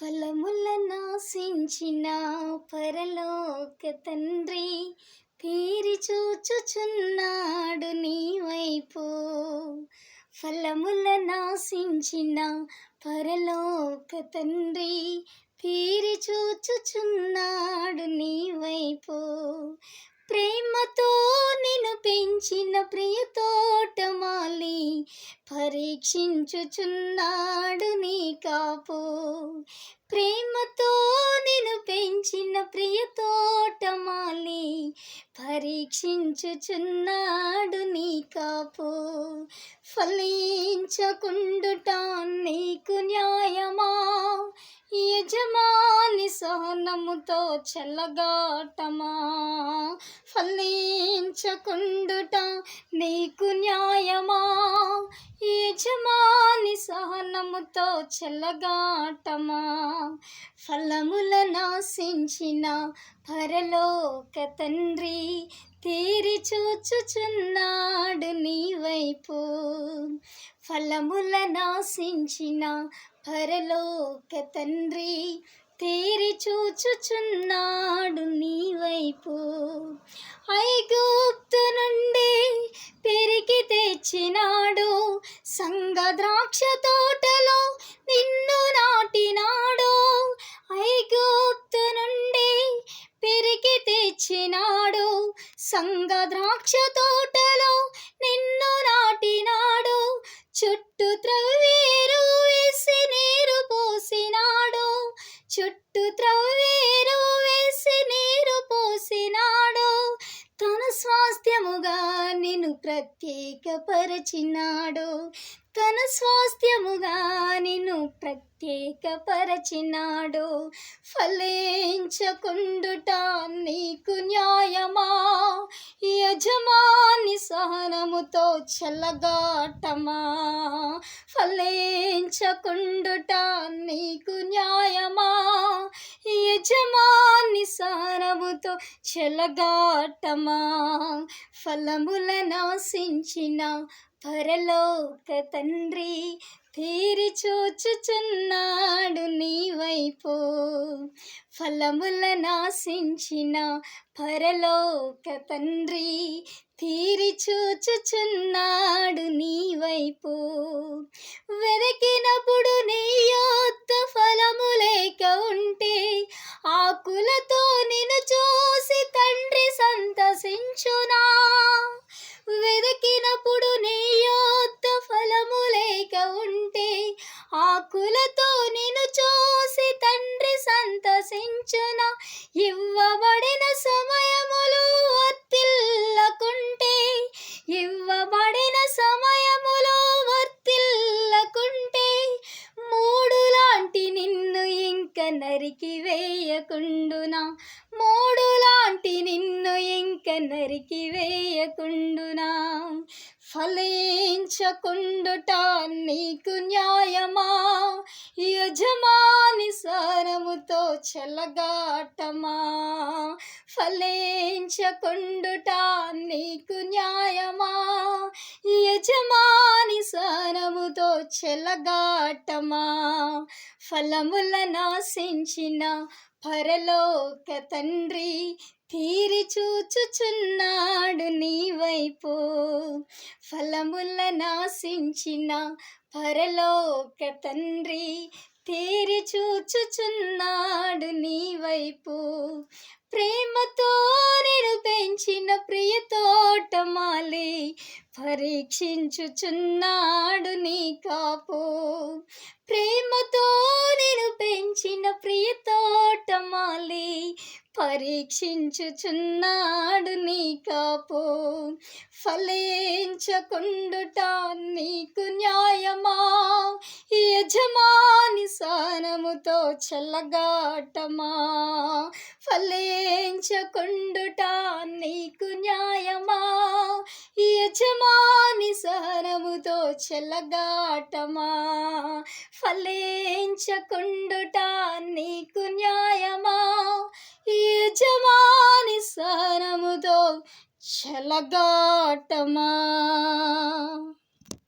ఫలముల నాశించిన పరలోక తండ్రి పేరి చూచుచున్నాడు నీ వైపు. ఫలముల నాశించిన పరలోక తండ్రి పేరి చూచుచున్నాడు నీ వైపు. ప్రేమతో నిన్ను పెంచిన ప్రియ తోటమాలి. పరీక్షించుచున్నాడు నీ కాపు. ప్రేమతో నిన్ను పెంచిన ప్రియ తోటమాలి. పరీక్షించుచున్నాడు నీ కాపు. ఫలించకుండుట నీకు న్యాయమా? యజమా సహనముతో చెల్లగాటమా ఫలించకుండుట నీకు న్యాయమా? యజమాని సహనముతో చెల్లగాటమా ఫలముల నాశించిన పరలోక తండ్రి తీరి చూచుచున్నాడు నీ వైపు. ఫలముల నాశించిన పరలోక తండ్రి తేరి చూచుచున్నాడు నీ వైపు. ఐగుప్తు నుండి పెరిగి తెచ్చినాడు. సంగ ద్రాక్ష తోటలో నిన్ను నాటినాడు. ఐగుప్తు నుండి పెరిగి తెచ్చినాడు. సంగ ద్రాక్ష తోటలో నిన్ను నాటినాడు. చుట్టూ త్రవ్వేరు చుట్టూ త్రవ్వేరు స్వాస్థ్యముగా నిన్ను ప్రత్యేకపరచినాడు. తన స్వాస్థ్యముగా నిన్ను ప్రత్యేకపరచినాడు. ఫలించకుండుట నీకు న్యాయమా? యజమాని సహనముతో చల్లగాటమా ఫలించకుండుట నీకు న్యాయమా? యజమాని సహనముతో చెలగాటమా ఫలముల నాశించిన పరలోక తండ్రి తీరి చూచుచున్నాడు నీ వైపు. ఫలముల నాశించిన పరలోక తండ్రి తీరి చూచుచున్నాడు నీ వైపు. వెదకినప్పుడు నీ యొక్క ఫలము లేక ఉంటే ఆకులతో ఆకులతో నిన్ను చూసి తండ్రి సంతసించున ఇవ్వబడిన సమయములు వర్తిల్లకుంటే ఇవ్వబడిన సమయములో వర్తిల్లకుంటే మూడు లాంటి నిన్ను ఇంక నరికి వేయకుండునా? మూడు లాంటి నిన్ను ఇంక నరికి వేయకుండునా? ఫలే ఫలించకుండుట నీకు న్యాయమా? యజమాని సారముతో చెలగాటమా? ఫలించకుండుట నీకు న్యాయమా? యజమాని సారముతో చెలగాటమా? ఫలముల నాశించిన పరలోక తండ్రి తీరి చూచుచున్నాడు నీ వైపు. ఫలముల నాశించిన పరలోక తండ్రి తీరి చూచుచున్నాడు నీ వైపు. ప్రేమతో నేను పెంచిన ప్రియ తోటమాలి పరీక్షించుచున్నాడు నీ కాపు. ప్రేమతో నేను పెంచిన ప్రియ తోటమాలి పరీక్షించుచున్నాడు నీ కాపు. ఫలించకుండుట నీకు న్యాయమా? యజమా సానముతో చల్లగాటమా? ఫలించకుండుట నీకు న్యాయమా? యజమాని సహనముతో చెలగాటమా ఫలించకుండుట నీకు న్యాయమా? యజమాని సహనముతో చెలగాటమా